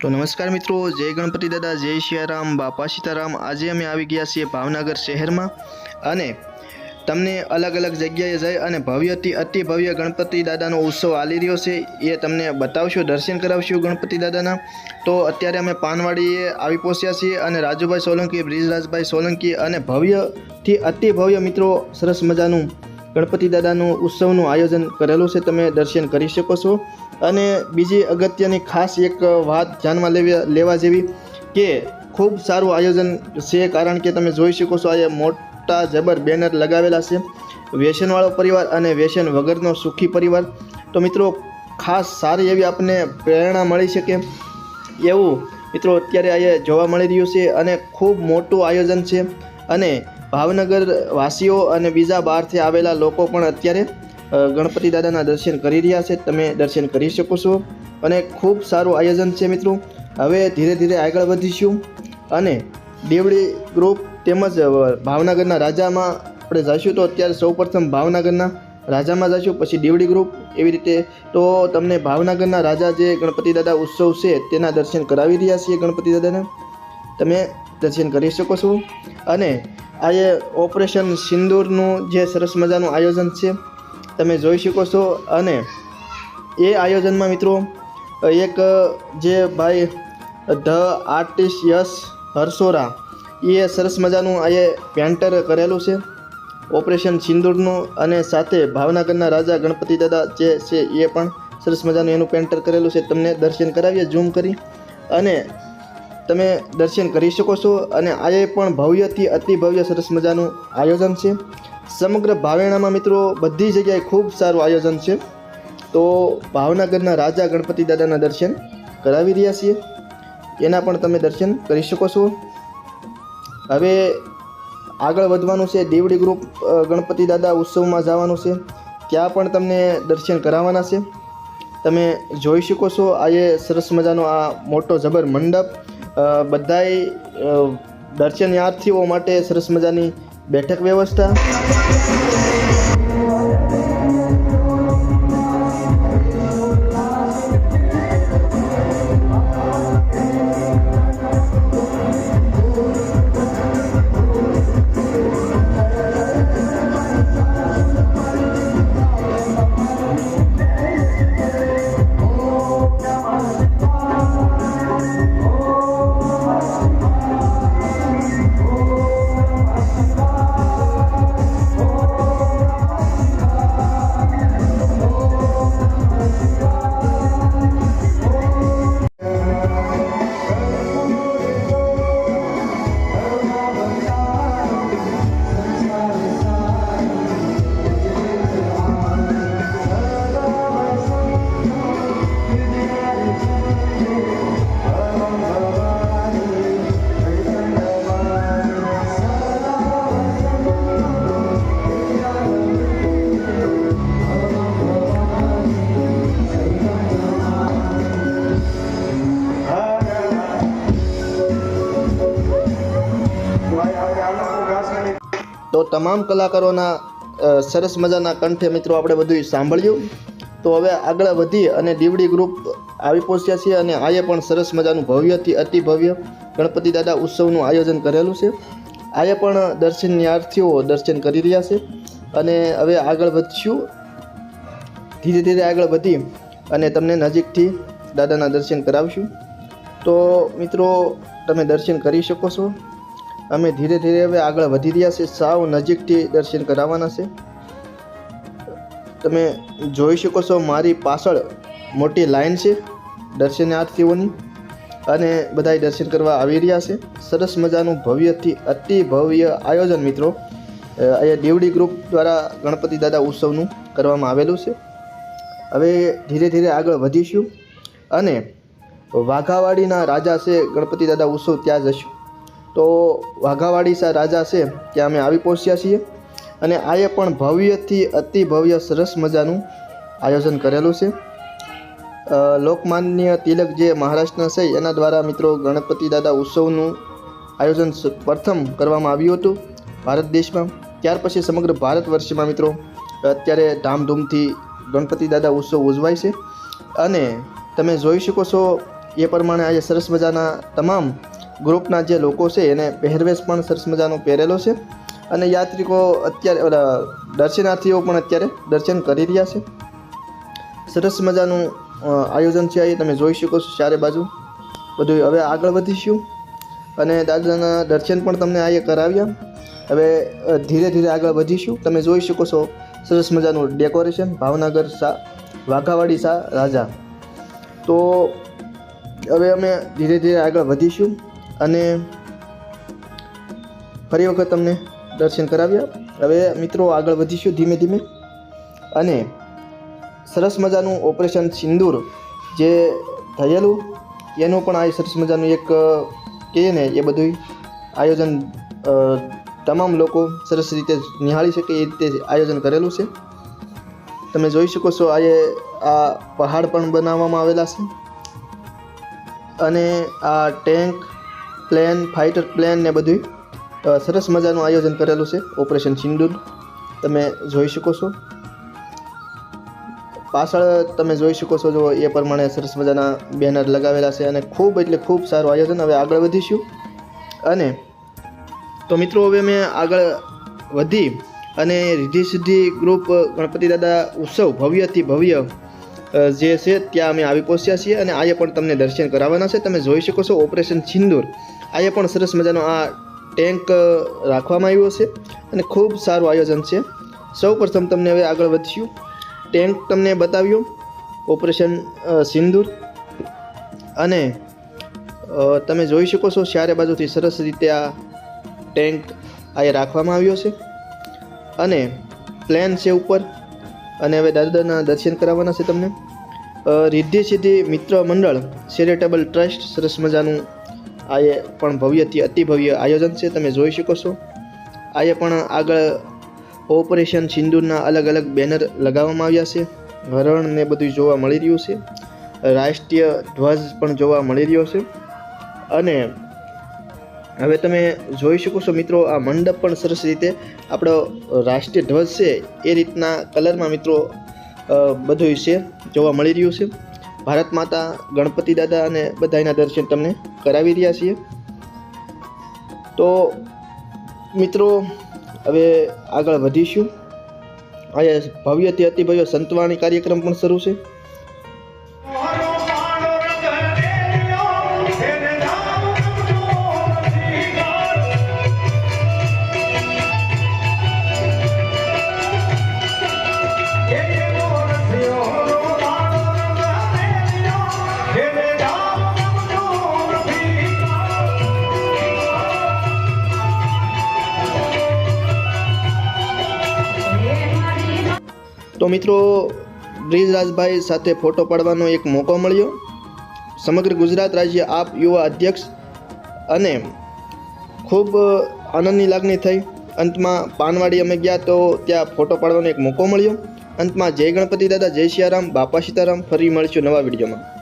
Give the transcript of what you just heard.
તો નમસ્કાર મિત્રો, જય ગણપતિ દાદા, જય સિયારામ બાપા સીતારામ. આજે અમે આવી ગયા છીએ ભાવનગર શહેરમાં અને તમને અલગ અલગ જગ્યાએ જઈ અને ભવ્યથી અતિ ભવ્ય ગણપતિ દાદાનો ઉત્સવ આલી રહ્યો છે એ તમને બતાવશું, દર્શન કરાવશું ગણપતિ દાદાના. તો અત્યારે અમે પાનવાડીએ આવી પહોંચ્યા છીએ અને રાજુભાઈ સોલંકી, બ્રિજરાજભાઈ સોલંકી અને ભવ્યથી અતિ ભવ્ય મિત્રો, સરસ મજાનું ગણપતિ દાદાનું ઉત્સવનું આયોજન કરેલું છે. તમે દર્શન કરી શકો છો. અને બીજી અગત્યની ખાસ એક વાત ધ્યાનમાં લેવી લેવા જેવી કે ખૂબ સારું આયોજન છે, કારણ કે તમે જોઈ શકો છો આ મોટા જબર બેનર લગાવેલા છે. વ્યસનવાળો પરિવાર અને વ્યસન વગરનો સુખી પરિવાર. તો મિત્રો, ખાસ સારી એવી આપણને પ્રેરણા મળી શકે એવું મિત્રો અત્યારે અહીંયા જોવા મળી રહ્યું છે અને ખૂબ મોટું આયોજન છે. અને ભાવનગર વાસીઓ અને બીજા બહારથી આવેલા લોકો પણ અત્યારે ગણપતિ દાદાના દર્શન કરી રહ્યા છે. તમે દર્શન કરી શકો છો. અને ખૂબ સારું આયોજન છે મિત્રો. હવે ધીરે ધીરે આગળ વધીશું. અને દેવડી ગ્રુપ તેમજ ભાવનગરના રાજામાં આપણે જઈશું તો અત્યારે સૌપ્રથમ ભાવનગરના રાજામાં જઈશું, પછી દેવડી ગ્રુપ એવી રીતે. તો તમને ભાવનગરના રાજા જે ગણપતિ દાદા ઉત્સવ છે તેના દર્શન કરાવી રહ્યા છીએ ગણપતિ દાદાના. તમે દર્શન કરી શકો છો. અને આ એ ઓપરેશન સિંદૂરનું જે સરસ મજાનું આયોજન છે તમે જોઈ શકો છો અને એ આયોજનમાં મિત્રો, એક જે ભાઈ, ધ આર્ટિસ્ટ યશ હર્ષોરા એ સરસ મજાનું આ એ પેન્ટર કરેલું છે. ઓપરેશન સિંદૂરનું અને સાથે ભાવનગરના રાજા ગણપતિ દાદા જે છે એ પણ સરસ મજાનું એનું પેન્ટર કરેલું છે. તમને દર્શન કરાવીએ, ઝૂમ કરી. અને તમે દર્શન કરી શકો છો અને આ પણ ભવ્યથી અતિ ભવ્ય સરસ મજાનું આયોજન છે. સમગ્ર ભાવેણામાં મિત્રો બધી જગ્યાએ ખૂબ સારું આયોજન છે. તો ભાવનગરના રાજા ગણપતિ દાદાના દર્શન કરાવી રહ્યા છીએ. એના પણ તમે દર્શન કરી શકો છો. હવે આગળ વધવાનું છે દેવડી ગ્રુપ ગણપતિ દાદા ઉત્સવમાં જવાનું છે. ત્યાં પણ તમને દર્શન કરાવવાના છે. તમે જોઈ શકો છો આ એ સરસ મજાનો આ મોટો જબર મંડપ. બધાય દર્શનાર્થીઓ માટે સરસ મજાની બેઠક વ્યવસ્થા? તો તમામ કલાકારોના સરસ મજાના કંઠે મિત્રો આપણે બધું સાંભળ્યું. તો હવે આગળ વધી અને દીવડી ગ્રુપ આવી પહોંચ્યા છીએ અને આજે પણ સરસ મજાનું ભવ્યથી અતિ ભવ્ય ગણપતિ દાદા ઉત્સવનું આયોજન કરેલું છે. આજે પણ દર્શનાર્થીઓ દર્શન કરી રહ્યા છે. અને હવે આગળ વધશું. ધીરે ધીરે આગળ વધી અને તમને નજીકથી દાદાના દર્શન કરાવશું. તો મિત્રો, તમે દર્શન કરી શકો છો. અમે ધીરે ધીરે હવે આગળ વધી રહ્યા છીએ. સાવ નજીકથી દર્શન કરાવવાના છે. તમે જોઈ શકો છો મારી પાછળ મોટી લાઈન છે દર્શનાર્થીઓની. અને બધાય દર્શન કરવા આવી રહ્યા છે. સરસ મજાનું ભવ્યથી અતિ ભવ્ય આયોજન મિત્રો. અહીંયા દેવડી ગ્રુપ દ્વારા ગણપતિ દાદા ઉત્સવનું કરવામાં આવેલું છે. હવે ધીરે ધીરે આગળ વધીશું. અને વાઘાવાડીના રાજા છે ગણપતિ દાદા ઉત્સવ ત્યાં જશું. તો વાઘાવાડી રાજા છે ત્યાં અમે આવી પહોંચ્યા છીએ. અને આએ પણ ભવ્યથી અતિ ભવ્ય સરસ મજાનું આયોજન કરેલું છે. લોકમાન્ય તિલક જે મહારાષ્ટ્રના છે, એના દ્વારા મિત્રો ગણપતિ દાદા ઉત્સવનું આયોજન પ્રથમ કરવામાં આવ્યું હતું ભારત દેશમાં. ત્યાર પછી સમગ્ર ભારત વર્ષમાં મિત્રો, અત્યારે ધામધૂમથી ગણપતિ દાદા ઉત્સવ ઉજવાય છે. અને તમે જોઈ શકો છો, એ પ્રમાણે આજે સરસ મજાના તમામ ગ્રુપના જે લોકો છે એને પહેરવેશ પણ સરસ મજાનો પહેરેલો છે. અને યાત્રિકો અત્યારે દર્શનાર્થીઓ પણ અત્યારે દર્શન કરી રહ્યા છે. સરસ મજાનું આયોજન છે અહીં, તમે જોઈ શકો છો ચારે બાજુ. બધું હવે આગળ વધીશું. અને દાદાના દર્શન પણ તમને અહીંયા કરાવ્યા. હવે ધીરે ધીરે આગળ વધીશું. તમે જોઈ શકો છો સરસ મજાનું ડેકોરેશન, ભાવનગર શાહ વાઘાવાડી શાહ રાજા. તો, હવે અમે ધીરે ધીરે આગળ વધીશું. અને ફરી વખત તમને દર્શન કરાવ્યા. હવે મિત્રો આગળ વધીશું ધીમે ધીમે. અને સરસ મજાનું ઓપરેશન સિંદૂર જે થયેલું, એનું પણ આ સરસ મજાનું એક કહીએ ને, એ બધું આયોજન તમામ લોકો સરસ રીતે નિહાળી શકે એ રીતે આયોજન કરેલું છે. તમે જોઈ શકો છો આજે આ પહાડ પણ બનાવવામાં આવેલા છે. અને આ ટેન્ક પ્લેન ફાઇટર પ્લેન ને બધું સરસ મજાનું આયોજન કરેલું છે, ઓપરેશન સિંદૂર. તમે જોઈ શકો છો. પાછળ તમે જોઈ શકો છો, જો એ પ્રમાણે સરસ મજાના બેનર લગાવેલા છે અને ખૂબ એટલે ખૂબ સારું આયોજન. હવે આગળ વધીશું. અને તો મિત્રો, હવે મેં આગળ વધી અને રિદ્ધિ સિદ્ધિ ગ્રુપ, ગણપતિ દાદા ઉત્સવ, ભવ્યથી ભવ્ય જે છે, ત્યાં અમે આવી પહોંચ્યા છીએ. અને આજે પણ તમને દર્શન કરાવવાના છે. તમે જોઈ શકો છો, ઓપરેશન સિંદૂર. આજે પણ સરસ મજાનો આ ટેન્ક રાખવામાં આવ્યો છે અને ખૂબ સારું આયોજન છે. સૌ તમને હવે આગળ વધ્યું ટેન્ક તમને બતાવ્યું. ઓપરેશન સિંદૂર. અને તમે જોઈ શકો છો ચારે બાજુથી સરસ રીતે આ ટેન્ક આજે રાખવામાં આવ્યો છે. અને પ્લેન છે ઉપર. અને હવે દાદાના દર્શન કરાવવાના છે તમને. રિદ્ધિ સિદ્ધિ મિત્ર મંડળ ચેરિટેબલ ટ્રસ્ટ સરસ મજાનું આ એ પણ ભવ્યથી અતિ ભવ્ય આયોજન છે, તમે જોઈ શકો છો. આ એ પણ આગળ ઓપરેશન સિંદૂરના અલગ અલગ બેનર લગાવવામાં આવ્યા છે. હરણ ને બધું જોવા મળી રહ્યું છે. રાષ્ટ્રીય ધ્વજ પણ જોવા મળી રહ્યો છે. અને હવે તમે જોઈ શકો છો મિત્રો, આ મંડપ પણ સરસ રીતે આપણો રાષ્ટ્રીય ધ્વજ છે, એ રીતના કલરમાં મિત્રો બધું છે, જોવા મળી રહ્યું છે. ભારત માતા, ગણપતિ દાદા અને બધાના દર્શન તમને કરાવી રહ્યા છીએ. તો મિત્રો, હવે આગળ વધીશું. આજે ભવ્યથી અતિભવ્ય સંતવાણી કાર્યક્રમ પણ શરૂ છે. મિત્રો બ્રિજરાજભાઈ સાથે ફોટો પાડવાનો એક મોકો મળ્યો. સમગ્ર ગુજરાત રાજ્ય આપ યુવા અધ્યક્ષ અને ખૂબ આનંદની લાગણી થઈ. અંતમાં પાનવાડી અમે ગયા તો ત્યાં ફોટો પાડવાનો એક મોકો મળ્યો. અંતમાં જય ગણપતિ દાદા, જય સિયારામ બાપા સીતારામ, ફરી મળીશું નવા વિડીયોમાં.